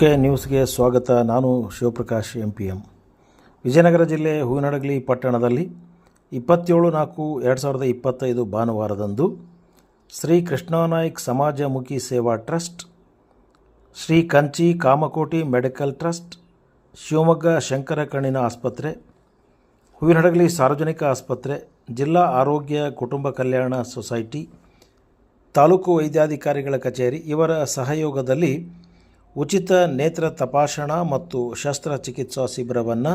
K ನ್ಯೂಸ್ಗೆ ಸ್ವಾಗತ. ನಾನು Shivaprakash, M P M. Vijayanagara ಜಿಲ್ಲೆ ಹೂವಿನಡಗಲಿ ಪಟ್ಟಣದಲ್ಲಿ ಇಪ್ಪತ್ತೇಳು ನಾಲ್ಕು ಎರಡು ಸಾವಿರದ ಇಪ್ಪತ್ತೈದು ಭಾನುವಾರದಂದು ಶ್ರೀ ಕೃಷ್ಣನಾಯ್ಕ್ ಸಮಾಜಮುಖಿ ಸೇವಾ trust, Shri Kanchi Kamakoti medical trust, Shivamogga Shankara ಕಣ್ಣಿನ ಆಸ್ಪತ್ರೆ, ಹೂವಿನಡಗಲಿ ಸಾರ್ವಜನಿಕ ಆಸ್ಪತ್ರೆ, ಜಿಲ್ಲಾ ಆರೋಗ್ಯ ಕುಟುಂಬ ಕಲ್ಯಾಣ ಸೊಸೈಟಿ, ತಾಲೂಕು ವೈದ್ಯಾಧಿಕಾರಿಗಳ ಕಚೇರಿ ಇವರ ಸಹಯೋಗದಲ್ಲಿ ಉಚಿತ ನೇತ್ರ ತಪಾಸಣಾ ಮತ್ತು ಶಸ್ತ್ರಚಿಕಿತ್ಸಾ ಶಿಬಿರವನ್ನು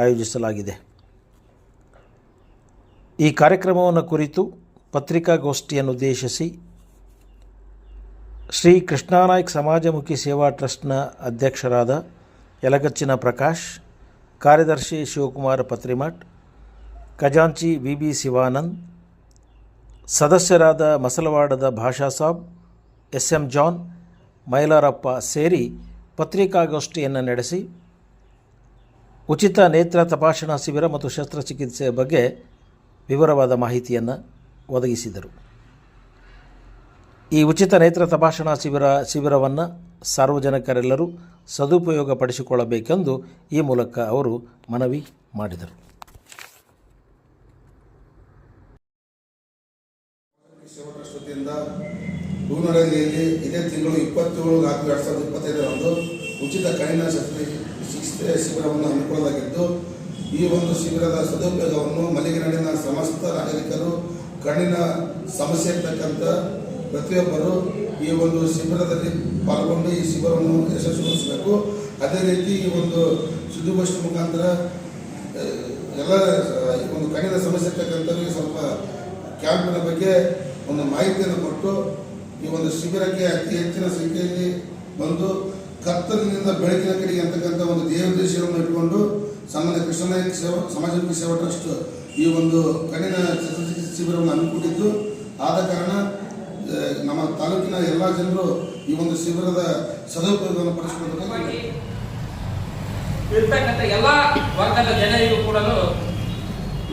ಆಯೋಜಿಸಲಾಗಿದೆ. ಈ ಕಾರ್ಯಕ್ರಮವನ್ನು ಕುರಿತು ಪತ್ರಿಕಾಗೋಷ್ಠಿಯನ್ನುದ್ದೇಶಿಸಿ ಶ್ರೀ ಕೃಷ್ಣಾನಾಯ್ಕ್ ಸಮಾಜಮುಖಿ ಸೇವಾ ಟ್ರಸ್ಟ್ನ ಅಧ್ಯಕ್ಷರಾದ ಯಲಗಚ್ಚಿನ ಪ್ರಕಾಶ್, ಕಾರ್ಯದರ್ಶಿ ಶಿವಕುಮಾರ ಪತ್ರಿಮಠ್, ಖಜಾಂಚಿ ವಿ ಬಿ ಶಿವಾನಂದ್, ಸದಸ್ಯರಾದ ಮಸಲವಾಡದ ಭಾಷಾ ಸಾಬ್ ಎಸ್ ಎಂ ಜಾನ್ ಮೈಲಾರಪ್ಪ ಸೇರಿ ಪತ್ರಿಕಾಗೋಷ್ಠಿಯನ್ನು ನಡೆಸಿ ಉಚಿತ ನೇತ್ರ ತಪಾಸಣಾ ಶಿಬಿರ ಮತ್ತು ಶಸ್ತ್ರಚಿಕಿತ್ಸೆಯ ಬಗ್ಗೆ ವಿವರವಾದ ಮಾಹಿತಿಯನ್ನು ಒದಗಿಸಿದರು. ಈ ಉಚಿತ ನೇತ್ರ ತಪಾಸಣಾ ಶಿಬಿರ ಶಿಬಿರವನ್ನು ಸಾರ್ವಜನಿಕರೆಲ್ಲರೂ ಸದುಪಯೋಗಪಡಿಸಿಕೊಳ್ಳಬೇಕೆಂದು ಈ ಮೂಲಕ ಅವರು ಮನವಿ ಮಾಡಿದರು ಸೇವಾ ಟ್ರಸ್ಟ್ ವತಿಯಿಂದ ಹೂವಿನಡಗಲಿಯಲ್ಲಿ ಇದೇ ತಿಂಗಳು ಇಪ್ಪತ್ತೇಳು ನಾಲ್ಕು ಎರಡು ಸಾವಿರದ ಇಪ್ಪತ್ತೈದರಂದು ಉಚಿತ ಕಣ್ಣಿನ ಶಕ್ತಿ ಚಿಕಿತ್ಸೆ ಶಿಬಿರವನ್ನು ಹಮ್ಮಿಕೊಳ್ಳಲಾಗಿದ್ದು ಈ ಒಂದು ಶಿಬಿರದ ಸದುಪಯೋಗವನ್ನು ಮಲ್ಲಿಗೆನಾಡಿನ ಸಮಸ್ತ ನಾಗರಿಕರು, ಕಣ್ಣಿನ ಸಮಸ್ಯೆ ಇರ್ತಕ್ಕಂಥ ಪ್ರತಿಯೊಬ್ಬರು ಈ ಒಂದು ಶಿಬಿರದಲ್ಲಿ ಪಾಲ್ಗೊಂಡು ಈ ಶಿಬಿರವನ್ನು ಯಶಸ್ವಿಗೊಳಿಸಬೇಕು. ಅದೇ ರೀತಿ ಈ ಒಂದು ಸುದ್ದಿಗೋಷ್ಠಿ ಮುಖಾಂತರ ಎಲ್ಲ, ಈ ಒಂದು ಕಣ್ಣಿನ ಸಮಸ್ಯೆ ಇರ್ತಕ್ಕಂಥವ್ರಿಗೆ ಸ್ವಲ್ಪ ಕ್ಯಾಂಪಿನ ಬಗ್ಗೆ ಒಂದು ಮಾಹಿತಿಯನ್ನು ಕೊಟ್ಟು ಈ ಒಂದು ಶಿಬಿರಕ್ಕೆ ಅತಿ ಹೆಚ್ಚಿನ ಸಂಖ್ಯೆಯಲ್ಲಿ ಬಂದು ಕತ್ತಲಿನಿಂದ ಬೆಳಕಿನ ಕಡೆಗೆ ಅಂತಕ್ಕಂಥ ಒಂದು ದೇವದೇಶವನ್ನು ಇಟ್ಕೊಂಡು ಸಾಮಾನ್ಯ ಕೃಷ್ಣನಾಯಕ ಸೇವಾ, ಸಮಾಜಮುಖಿ ಸೇವಾ ಟ್ರಸ್ಟ್ ಈ ಒಂದು ಕಣ್ಣಿನ ಶಿಬಿರವನ್ನು ಹಮ್ಮಿಕೊಂಡಿದ್ದು ಆದ ಕಾರಣ ನಮ್ಮ ತಾಲೂಕಿನ ಎಲ್ಲ ಜನರು ಈ ಒಂದು ಶಿಬಿರದ ಸದುಪಯೋಗವನ್ನು ಪಡಿಸಿಕೊಳ್ಳಬೇಕು ಇರ್ತಕ್ಕಂಥ ಎಲ್ಲ ವರ್ಗದ ಜನರಿಗೂ ಕೂಡ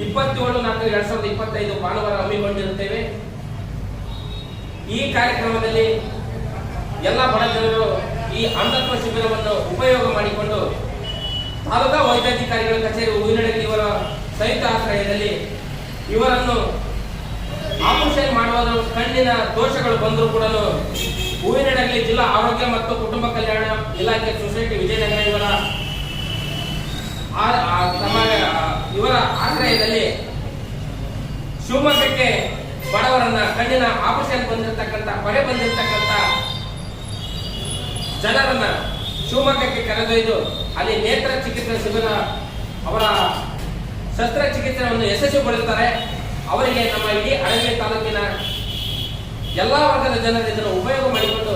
ಇಪ್ಪತ್ತೇಳು ನಾಲ್ಕು ಎರಡ್ ಸಾವಿರದ ಇಪ್ಪತ್ತೈದು ಭಾನುವಾರ ಹಮ್ಮಿಕೊಂಡಿರುತ್ತೇವೆ. ಈ ಕಾರ್ಯಕ್ರಮದಲ್ಲಿ ಎಲ್ಲ ಬಡ ಜನರು ಈ ಅಂಧತ್ವ ಶಿಬಿರವನ್ನು ಉಪಯೋಗ ಮಾಡಿಕೊಂಡು ತಾಲೂಕಾ ವೈದ್ಯಾಧಿಕಾರಿಗಳ ಕಚೇರಿ ಹೂವಿನಡಗಲಿ ಇವರ ಸಹಿತ ಆಶ್ರಯದಲ್ಲಿ ಇವರನ್ನು ಆಪರೇಷನ್ ಮಾಡುವ ಕಣ್ಣಿನ ದೋಷಗಳು ಬಂದರೂ ಕೂಡ ಹೂವಿನಡಗಲಿ ಜಿಲ್ಲಾ ಆರೋಗ್ಯ ಮತ್ತು ಕುಟುಂಬ ಕಲ್ಯಾಣ ಇಲಾಖೆ ಸೊಸೈಟಿ ವಿಜಯನಗರ ಇವರ ಇವರ ಆಶ್ರಯದಲ್ಲಿ ಶಿವಮೊಗ್ಗಕ್ಕೆ ಬಡವರನ್ನ ಕಣ್ಣಿನ ಆಪರೇಷನ್ ಬಂದಿರತಕ್ಕಂತ ಹೊರೆ ಬಂದಿರತಕ್ಕಂತ ಜನರನ್ನ ಶಿವಮೊಗ್ಗಕ್ಕೆ ಕರೆದೊಯ್ದು ಅಲ್ಲಿ ನೇತ್ರ ಚಿಕಿತ್ಸೆ ಶಿಬಿರ, ಅವರ ಶಸ್ತ್ರಚಿಕಿತ್ಸೆಯನ್ನು ಯಶಸ್ವಿಗೊಳಿಸುತ್ತಾರೆ ಅವರಿಗೆ ನಮ್ಮ ಇಡೀ ಅಡಗಿ ತಾಲೂಕಿನ ಎಲ್ಲಾ ವರ್ಗದ ಜನರು ಇದನ್ನು ಉಪಯೋಗ ಮಾಡಿಕೊಂಡು